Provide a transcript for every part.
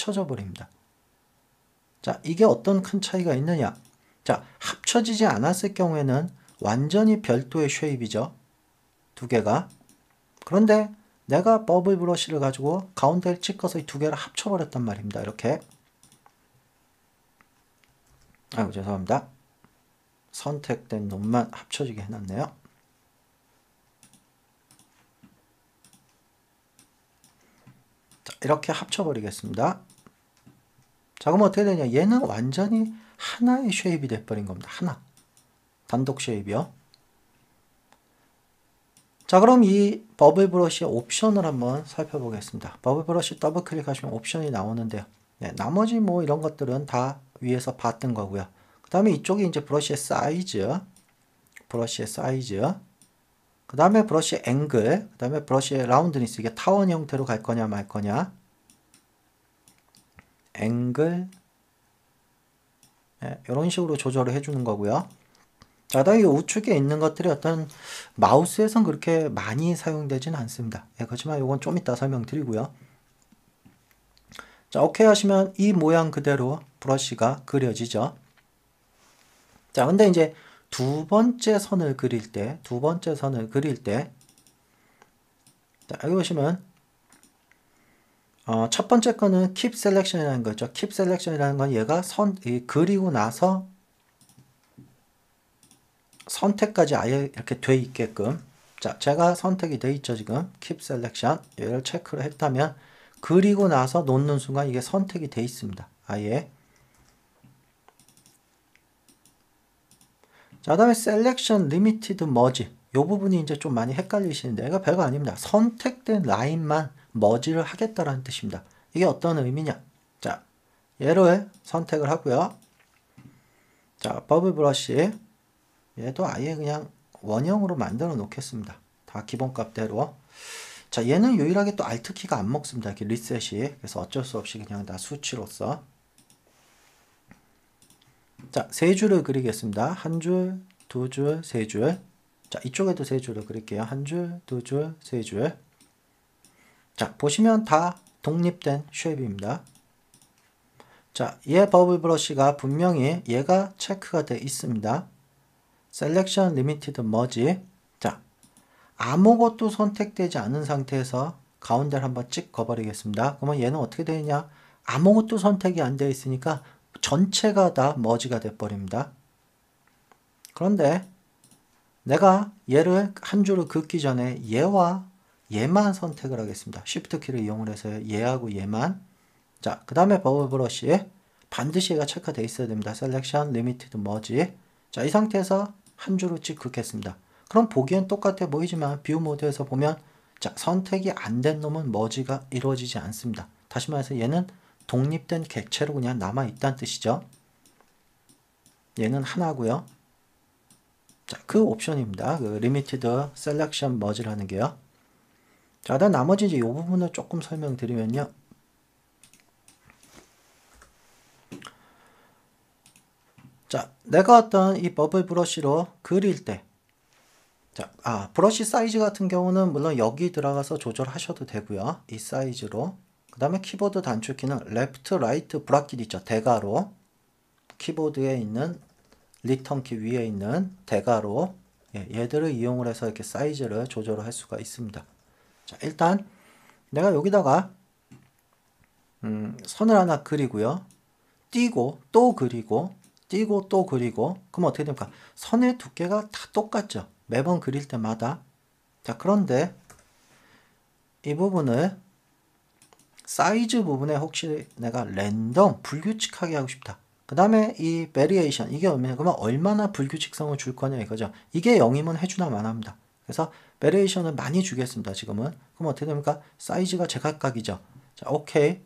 합쳐져 버립니다. 자, 이게 어떤 큰 차이가 있느냐? 자, 합쳐지지 않았을 경우에는 완전히 별도의 쉐입이죠. 두 개가. 그런데 내가 버블 브러쉬를 가지고 가운데를 찍어서 이 두 개를 합쳐버렸단 말입니다. 이렇게. 아이고, 죄송합니다. 선택된 놈만 합쳐지게 해놨네요. 자, 이렇게 합쳐버리겠습니다. 자, 그럼 어떻게 되냐? 얘는 완전히 하나의 쉐입이 돼버린 겁니다. 하나. 단독 쉐입이요. 자, 그럼 이 버블 브러쉬의 옵션을 한번 살펴보겠습니다. 버블 브러쉬 더블 클릭하시면 옵션이 나오는데요. 네, 나머지 뭐 이런 것들은 다 위에서 봤던 거고요. 그 다음에 이쪽이 이제 브러쉬의 사이즈, 브러쉬의 사이즈, 그 다음에 브러쉬 앵글, 그 다음에 브러쉬의 라운드니스, 이게 타원 형태로 갈 거냐 말 거냐, 앵글, 네, 이런 식으로 조절을 해주는 거고요. 자, 다음에 우측에 있는 것들이 어떤 마우스에선 그렇게 많이 사용되지는 않습니다. 예, 그렇지만 이건 좀 이따 설명드리고요. 자, 오케이 하시면 이 모양 그대로 브러쉬가 그려지죠. 자, 근데 이제 두 번째 선을 그릴 때, 두 번째 선을 그릴 때, 자, 여기 보시면, 어, 첫 번째 거는 keep selection이라는 거죠. keep selection이라는 건 얘가 선, 이, 그리고 나서 선택까지 아예 이렇게 돼 있게끔. 자 제가 선택이 돼 있죠 지금. keep selection. 얘를 체크를 했다면 그리고 나서 놓는 순간 이게 선택이 돼 있습니다. 아예. 자 다음에 selection limited merge 요 부분이 이제 좀 많이 헷갈리시는데 이거 별거 아닙니다. 선택된 라인만 머지를 하겠다라는 뜻입니다 이게 어떤 의미냐 자 얘를 선택을 하고요 자 버블 브러쉬 얘도 아예 그냥 원형으로 만들어 놓겠습니다. 다 기본값대로. 자, 얘는 유일하게 또 Alt키가 안 먹습니다. 이렇게 리셋이. 그래서 어쩔 수 없이 그냥 다 수치로서. 자, 세 줄을 그리겠습니다. 한 줄, 두 줄, 세 줄. 자, 이쪽에도 세 줄을 그릴게요. 한 줄, 두 줄, 세 줄. 자, 보시면 다 독립된 쉐입입니다. 자, 얘 버블 브러쉬가 분명히 얘가 체크가 되어 있습니다. Selection Limited Merge. 자, 아무것도 선택되지 않은 상태에서 가운데를 한번 찍 거버리겠습니다. 그러면 얘는 어떻게 되느냐? 아무것도 선택이 안 되어 있으니까 전체가 다 머지가 돼 버립니다. 그런데 내가 얘를 한 줄을 긋기 전에 얘와 얘만 선택을 하겠습니다. Shift 키를 이용을 해서 얘하고 얘만 자, 그 다음에 버블 브러쉬에 반드시 얘가 체크되어 있어야 됩니다. Selection Limited 자, 이 상태에서 한 줄을 찍 긋겠습니다. 그럼 보기엔 똑같아 보이지만 뷰 모드에서 보면 자, 선택이 안 된 놈은 머지가 이루어지지 않습니다. 다시 말해서 얘는 독립된 객체로 그냥 남아 있다는 뜻이죠. 얘는 하나고요. 자, 그 옵션입니다. 그 리미티드 셀렉션 머지라는 게요. 자, 다음 나머지 이제 이 부분을 조금 설명드리면요. 자, 내가 어떤 이 버블 브러쉬로 그릴 때, 자, 아, 브러쉬 사이즈 같은 경우는 물론 여기 들어가서 조절하셔도 되고요. 이 사이즈로. 그 다음에 키보드 단축키는 레프트, 라이트, 브라킷 있죠. 대가로. 키보드에 있는 리턴 키 위에 있는 대가로 예, 얘들을 이용을 해서 이렇게 사이즈를 조절을 할 수가 있습니다. 자, 일단 내가 여기다가 음, 선을 하나 그리고요. 띄고 또 그리고 띄고 또 그리고 그럼 어떻게 됩니까? 선의 두께가 다 똑같죠. 매번 그릴 때마다 자 그런데 이 부분을 사이즈 부분에 혹시 내가 랜덤 불규칙하게 하고 싶다. 그 다음에 이 베리에이션 이게 얼마나 불규칙성을 줄 거냐 이거죠. 이게 0이면 해주나 마나합니다. 그래서 베리에이션을 많이 주겠습니다. 지금은 그럼 어떻게 됩니까? 사이즈가 제각각이죠. 자 오케이.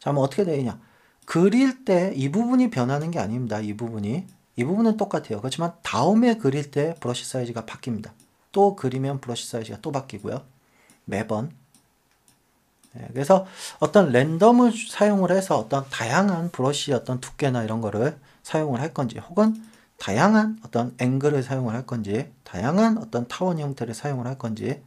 자 그럼 어떻게 되느냐? 그릴 때 이 부분이 변하는 게 아닙니다. 이 부분이. 이 부분은 똑같아요. 그렇지만 다음에 그릴 때 브러쉬 사이즈가 바뀝니다. 또 그리면 브러쉬 사이즈가 또 바뀌고요. 매번. 네, 그래서 어떤 랜덤을 사용을 해서 어떤 다양한 브러쉬 어떤 두께나 이런 거를 사용을 할 건지 혹은 다양한 어떤 앵글을 사용을 할 건지 다양한 어떤 타원 형태를 사용을 할 건지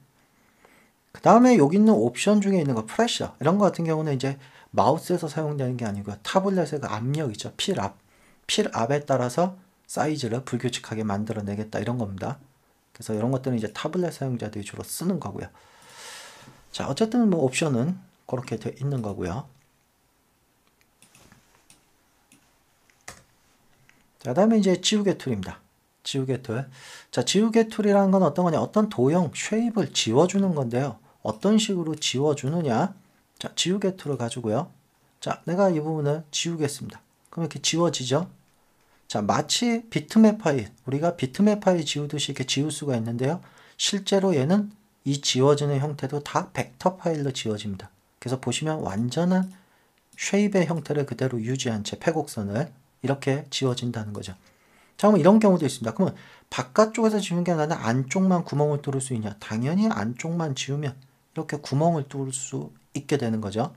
그 다음에 여기 있는 옵션 중에 있는 거 프레셔 이런 거 같은 경우는 이제 마우스에서 사용되는 게 아니고요. 타블렛의 그 압력 있죠. 필압. 필압에 따라서 사이즈를 불규칙하게 만들어내겠다 이런 겁니다. 그래서 이런 것들은 이제 타블렛 사용자들이 주로 쓰는 거고요. 자, 어쨌든 뭐 옵션은 그렇게 되어 있는 거고요. 자, 다음에 이제 지우개 툴입니다. 지우개 툴. 자, 지우개 툴이라는 건 어떤 거냐? 어떤 도형, 쉐입을 지워주는 건데요. 어떤 식으로 지워주느냐? 자, 지우개 툴을 가지고요. 자, 내가 이 부분을 지우겠습니다. 그럼 이렇게 지워지죠? 자, 마치 비트맵 파일, 우리가 비트맵 파일 지우듯이 이렇게 지울 수가 있는데요. 실제로 얘는 이 지워지는 형태도 다 벡터 파일로 지워집니다. 그래서 보시면 완전한 쉐입의 형태를 그대로 유지한 채 패곡선을 이렇게 지워진다는 거죠. 자, 그럼 이런 경우도 있습니다. 그러면 바깥쪽에서 지우는 게 아니라 안쪽만 구멍을 뚫을 수 있냐? 당연히 안쪽만 지우면 이렇게 구멍을 뚫을 수 있게 되는 거죠.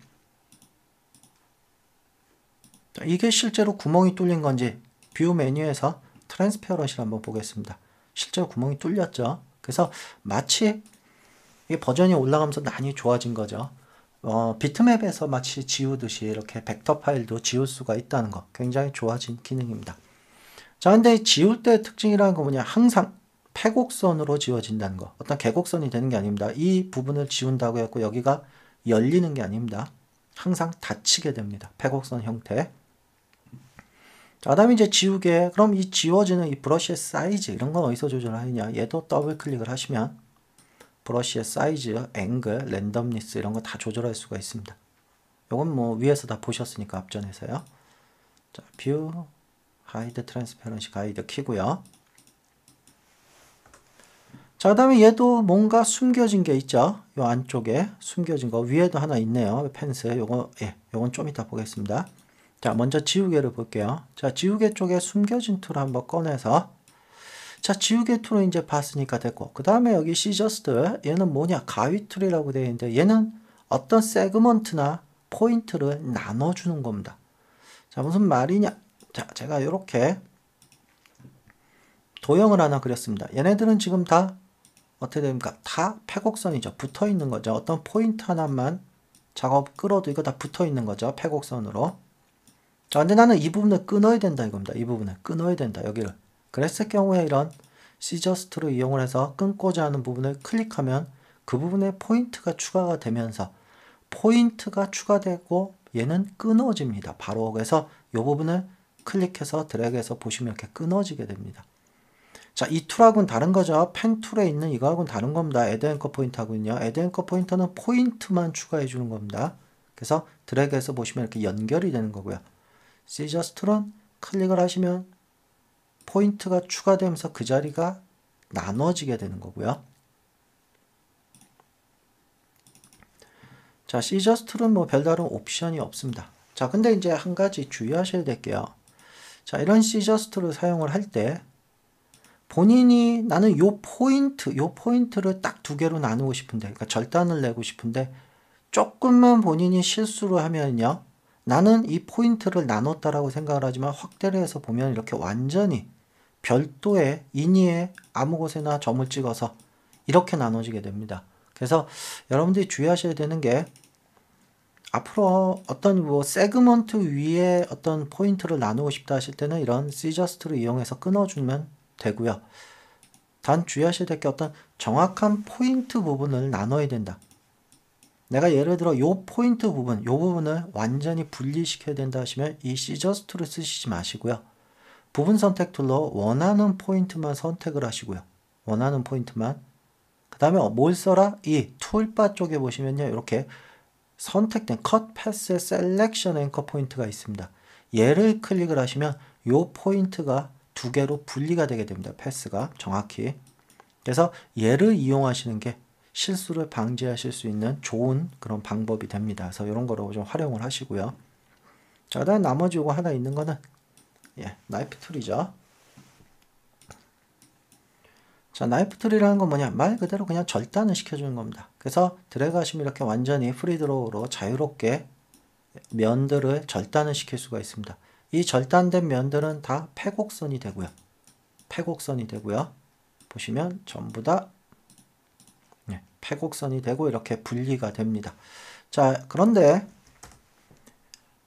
자, 이게 실제로 구멍이 뚫린 건지 뷰 메뉴에서 트랜스페어런시를 한번 보겠습니다. 실제로 구멍이 뚫렸죠. 그래서 마치 이 버전이 올라가면서 많이 좋아진 거죠. 어, 비트맵에서 마치 지우듯이 이렇게 벡터 파일도 지울 수가 있다는 거 굉장히 좋아진 기능입니다. 자, 근데 지울 때 특징이라는 거 뭐냐? 항상 패곡선으로 지워진다는 거. 어떤 계곡선이 되는 게 아닙니다. 이 부분을 지운다고 했고 여기가 열리는 게 아닙니다. 항상 닫히게 됩니다. 패곡선 형태. 자, 그다음에 이제 지우개. 그럼 이 지워지는 이 브러쉬의 사이즈 이런 건 어디서 조절하느냐? 얘도 더블 클릭을 하시면 브러쉬의 사이즈, 앵글, 랜덤니스 이런 거 다 조절할 수가 있습니다. 요건 뭐 위에서 다 보셨으니까 앞전에서요. 자, 뷰, 하이드 트랜스페런시 가이드 키고요. 자, 그 다음에 얘도 뭔가 숨겨진 게 있죠. 요 안쪽에 숨겨진 거 위에도 하나 있네요. 펜스. 요거, 예, 요건 좀 이따 보겠습니다. 자, 먼저 지우개를 볼게요. 자, 지우개 쪽에 숨겨진 툴 한번 꺼내서 자, 지우개 툴은 이제 봤으니까 됐고 그 다음에 여기 시저스트 얘는 뭐냐 가위 툴이라고 되어 있는데 얘는 어떤 세그먼트나 포인트를 나눠주는 겁니다. 자, 무슨 말이냐? 자, 제가 이렇게 도형을 하나 그렸습니다. 얘네들은 지금 다 어떻게 됩니까? 다 패곡선이죠. 붙어 있는 거죠. 어떤 포인트 하나만 작업 끌어도 이거 다 붙어 있는 거죠. 패곡선으로. 자, 근데 나는 이 부분을 끊어야 된다 이겁니다. 이 부분을 끊어야 된다. 여기를. 그랬을 경우에 이런 시저스트를 이용을 해서 끊고자 하는 부분을 클릭하면 그 부분에 포인트가 추가가 되면서 포인트가 추가되고 얘는 끊어집니다. 바로 그래서 이 부분을 클릭해서 드래그해서 보시면 이렇게 끊어지게 됩니다. 자, 이 툴하고는 다른 거죠. 펜 툴에 있는 이거하고는 다른 겁니다. 애드 앵커 포인트하고는요. 애드 앵커 포인터는 포인트만 추가해 주는 겁니다. 그래서 드래그해서 보시면 이렇게 연결이 되는 거고요. 시저스 툴은 클릭을 하시면 포인트가 추가되면서 그 자리가 나눠지게 되는 거고요. 자, 시저스 툴은 뭐 별다른 옵션이 없습니다. 자, 근데 이제 한 가지 주의하셔야 될게요. 자, 이런 시저스 툴을 사용을 할 때 본인이 나는 요 포인트, 요 포인트를 딱 두 개로 나누고 싶은데, 그러니까 절단을 내고 싶은데 조금만 본인이 실수를 하면요. 나는 이 포인트를 나눴다라고 생각을 하지만 확대를 해서 보면 이렇게 완전히 별도의 인위의 아무 곳에나 점을 찍어서 이렇게 나눠지게 됩니다. 그래서 여러분들이 주의하셔야 되는 게 앞으로 어떤 뭐 세그먼트 위에 어떤 포인트를 나누고 싶다 하실 때는 이런 시저스트를 이용해서 끊어주면 되고요. 단 주의하셔야 될 게 어떤 정확한 포인트 부분을 나눠야 된다. 내가 예를 들어 요 포인트 부분, 요 부분을 완전히 분리시켜야 된다 하시면 이 시저스트를 쓰시지 마시고요. 부분 선택 툴로 원하는 포인트만 선택을 하시고요. 원하는 포인트만. 그 다음에 뭘 써라? 이 툴바 쪽에 보시면요. 이렇게 선택된 컷 패스 셀렉션 앵커 포인트가 있습니다. 얘를 클릭을 하시면 요 포인트가 두 개로 분리가 되게 됩니다. 패스가 정확히. 그래서 얘를 이용하시는 게 실수를 방지하실 수 있는 좋은 그런 방법이 됩니다. 그래서 이런 거로 좀 활용을 하시고요. 자, 그다음 나머지 요거 하나 있는 거는 예, 나이프 툴이죠. 자, 나이프 툴이라는 건 뭐냐? 말 그대로 그냥 절단을 시켜주는 겁니다. 그래서 드래그 하시면 이렇게 완전히 프리드로우로 자유롭게 면들을 절단을 시킬 수가 있습니다. 이 절단된 면들은 다 패곡선이 되고요. 패곡선이 되고요. 보시면 전부 다 네, 패곡선이 되고 이렇게 분리가 됩니다. 자, 그런데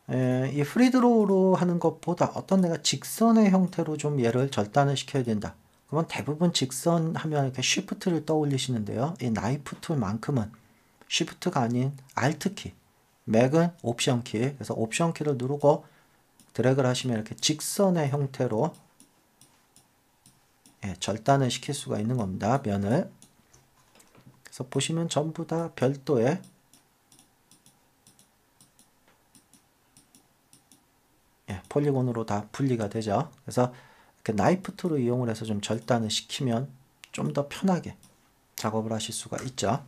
에, 이 프리드로우로 하는 것보다 어떤 내가 직선의 형태로 좀 얘를 절단을 시켜야 된다. 그러면 대부분 직선 하면 이렇게 쉬프트를 떠올리시는데요. 이 나이프 툴만큼은 쉬프트가 아닌 알트 키, 맥은 옵션 키. 그래서 옵션 키를 누르고 드래그를 하시면 이렇게 직선의 형태로 예, 절단을 시킬 수가 있는 겁니다. 면을. 그래서 보시면 전부 다 별도의 예, 폴리곤으로 다 분리가 되죠. 그래서 이렇게 나이프 툴을 이용을 해서 좀 절단을 시키면 좀 더 편하게 작업을 하실 수가 있죠.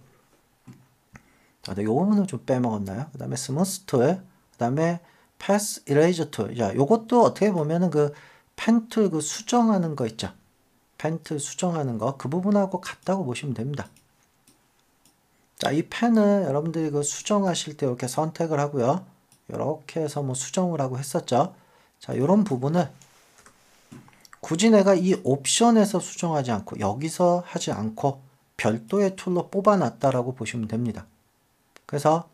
아, 네, 요거는 좀 빼먹었나요? 그 다음에 스무스 툴, 그 다음에 패스 이레이저 툴. 자, 요것도 어떻게 보면은 그 펜툴 그 수정하는 거 있죠. 펜툴 수정하는 거 그 부분하고 같다고 보시면 됩니다. 자, 이 펜을 여러분들이 그 수정하실 때 이렇게 선택을 하고요. 이렇게 해서 뭐 수정을 하고 했었죠. 자, 이런 부분을 굳이 내가 이 옵션에서 수정하지 않고 여기서 하지 않고 별도의 툴로 뽑아놨다라고 보시면 됩니다. 그래서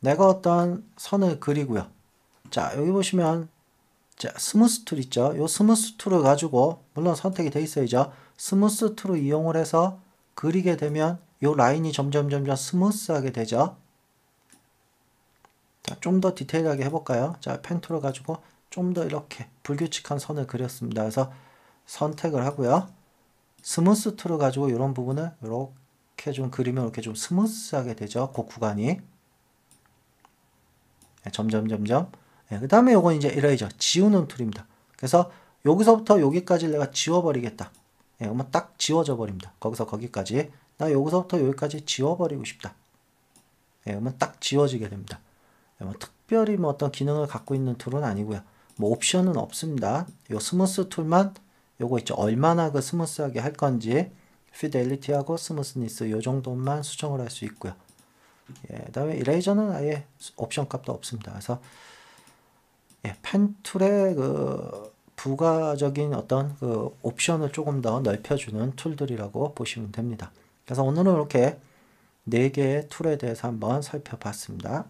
내가 어떤 선을 그리고요. 자, 여기 보시면 자, 스무스 툴 있죠. 이 스무스 툴을 가지고 물론 선택이 돼 있어야죠. 스무스 툴을 이용을 해서 그리게 되면 이 라인이 점점 점점 스무스하게 되죠. 자, 좀더 디테일하게 해볼까요? 자, 펜 툴을 가지고 좀 더 이렇게 불규칙한 선을 그렸습니다. 그래서 선택을 하고요. 스무스 툴을 가지고 이런 부분을 이렇게 좀 그리면 이렇게 좀 스무스하게 되죠. 그 구간이. 네, 점점 점점. 네, 그 다음에 요건 이제 이레이저 지우는 툴입니다. 그래서 여기서부터 여기까지 내가 지워버리겠다. 예, 그러면 딱 지워져 버립니다. 거기서 거기까지. 나 여기서부터 여기까지 지워버리고 싶다. 예, 그러면 딱 지워지게 됩니다. 예, 뭐 특별히 뭐 어떤 기능을 갖고 있는 툴은 아니고요. 뭐 옵션은 없습니다. 요 스무스 툴만 요거 있죠. 얼마나 그 스무스하게 할 건지 피델리티하고 스무스니스 요 정도만 수정을 할 수 있고요. 예, 그다음에 이레이저는 아예 옵션 값도 없습니다. 그래서 예, 펜 툴의 그 부가적인 어떤 그 옵션을 조금 더 넓혀주는 툴들이라고 보시면 됩니다. 그래서 오늘은 이렇게 네 개의 툴에 대해서 한번 살펴봤습니다.